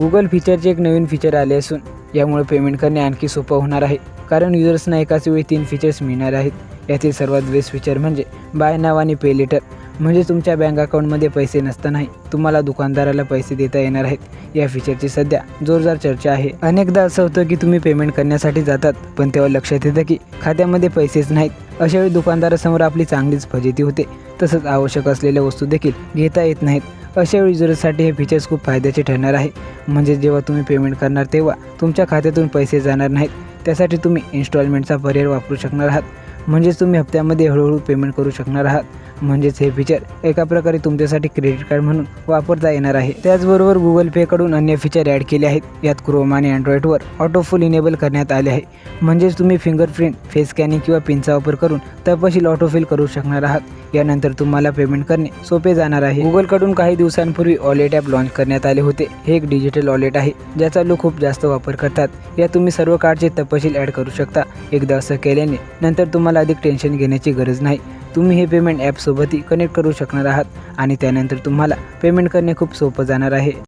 Google फीचरचे एक नवीन feature आले असून यामुळे पेमेंट करणे आणखी सोपं होणार आहे. कारण युजर्सना एकाच वेळी तीन फीचर्स मिळणार आहेत. यातील सर्वात बेस्ट फीचर म्हणजे बाय नाव आणि पे लेटर म्हणजे तुमच्या बँक अकाउंटमध्ये पैसे नसतानाही तुम्हाला दुकानदाराला पैसे देता येणार आहेत. या फीचरची सध्या जोरदार चर्चा आहे. अनेकदा असं होतं की तुम्ही पेमेंट करण्यासाठी जातात पण तेव्हा लक्षात येतं की खात्यामध्ये पैसेच नाहीत. अशावेळी दुकानदारासमोर आपली चांगलीच फजिती होते. तसंच आवश्यक असलेल्या वस्तू देखील घेता येत नाहीत. अशावेळी युजर्ससाठी हे फीचर्स खूप फायद्याचे ठरणार आहे. म्हणजे जेव्हा तुम्ही पेमेंट करणार तेव्हा तुमच्या खात्यातून पैसे जाणार नाहीत. त्यासाठी तुम्ही इन्स्टॉलमेंटचा पर्याय वापरू शकणार आहात. म्हणजेच तुम्ही हप्त्यामध्ये हळूहळू पेमेंट करू शकणार आहात. म्हणजेच हे फीचर एका प्रकारे तुमच्यासाठी क्रेडिट कार्ड म्हणून वापरता येणार आहे. त्याचबरोबर गुगल पेकडून अन्य फीचर ॲड केले आहेत. यात क्रोम आणि अँड्रॉइडवर ऑटोफुल इनेबल करण्यात आले आहे. म्हणजेच तुम्ही फिंगरप्रिंट फेस स्कॅनिंग किंवा पिनचा वापर करून तपशील ऑटोफिल करू शकणार आहात. यानंतर तुम्हाला पेमेंट करणे सोपे जाणार आहे. गुगलकडून काही दिवसांपूर्वी ऑलेट ॲप लॉन्च करण्यात आले होते. हे एक डिजिटल ऑलेट आहे ज्याचा लोक खूप जास्त वापर करतात. या तुम्ही सर्व कार्डचे तपशील ॲड करू शकता. एकदा असं केल्याने नंतर तुम्हाला अधिक टेन्शन घेण्याची गरज नाही. तुम्ही हे पेमेंट ॲपसोबतही कनेक्ट करू शकणार आहात आणि त्यानंतर तुम्हाला पेमेंट करणे खूप सोपं जाणार आहे.